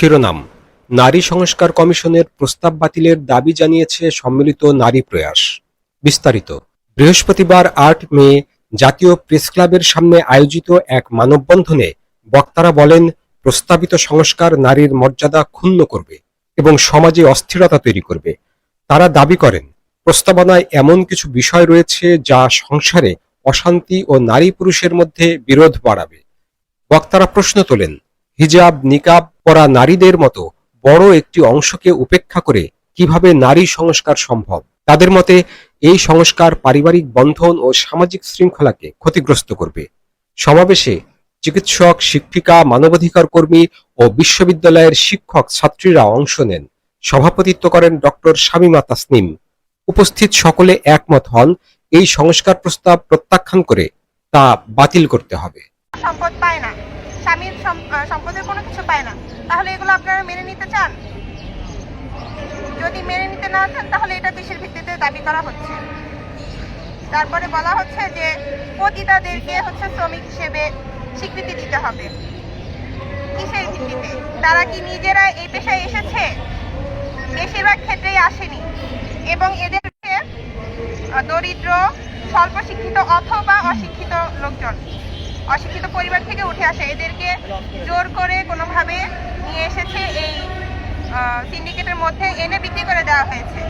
শিরোনাম, নারী সংস্কার কমিশনের প্রস্তাব বাতিলের দাবি জানিয়েছে সম্মিলিত নারী প্রয়াস। বিস্তারিত। বৃহস্পতিবার আট মে জাতীয় প্রেস ক্লাবের সামনে আয়োজিত এক মানববন্ধনে বক্তারা বলেন, প্রস্তাবিত সংস্কার নারীর মর্যাদা ক্ষুণ্ণ করবে এবং সমাজে অস্থিরতা তৈরি করবে। তারা দাবি করেন, প্রস্তাবনায় এমন কিছু বিষয় রয়েছে যা সংসারে অশান্তি ও নারী পুরুষের মধ্যে বিরোধ বাড়াবে। বক্তারা প্রশ্ন তোলেন হিজাব নিকাব পরা নারীদের মতো বড় একটি অংশকে উপেক্ষা করে কীভাবে নারী সংস্কার সম্ভব? তাদের মতে, এই সংস্কার পারিবারিক বন্ধন ও সামাজিক শৃঙ্খলাকে ক্ষতিগ্রস্ত করবে। সমাবেশে চিকিৎসক, শিক্ষিকা, মানবাধিকার কর্মী ও বিশ্ববিদ্যালয়ের শিক্ষক ছাত্রীরা অংশ নেন। সভাপতিত্ব করেন ডক্টর শামীমা তাসনিম। উপস্থিত সকলে একমত হন, এই সংস্কার প্রস্তাব প্রত্যাখ্যান করে তা বাতিল করতে হবে। সম্পদ পায় না। স্বামীর সম- সম্পদের কোনো কিছু পায় না। তাহলে এগুলো আপনারা মেনে নিতে চান? যদি মেনে নিতে না চান, তাহলে এটা দেশের ভিত্তিতে দাবি করা হচ্ছে। তারপরে বলা হচ্ছে যে পতিতাদেরকে হচ্ছে শ্রমিক হিসেবে স্বীকৃতি দিতে হবে। কিসের ভিত্তিতে? তারা কি নিজেরা এই পেশায় এসেছে? বেশিরভাগ ক্ষেত্রেই আসেনি। এবং এদেরকে দরিদ্র, স্বল্প শিক্ষিত অথবা অশিক্ষিত লোকজন। অশিক্ষিত পরিবার থেকে উঠে আসে। এদেরকে জোর করে কোনোভাবে নিয়ে এসেছে এই সিন্ডিকেটের মধ্যে এনে বিক্রি করে দেওয়া হয়েছে।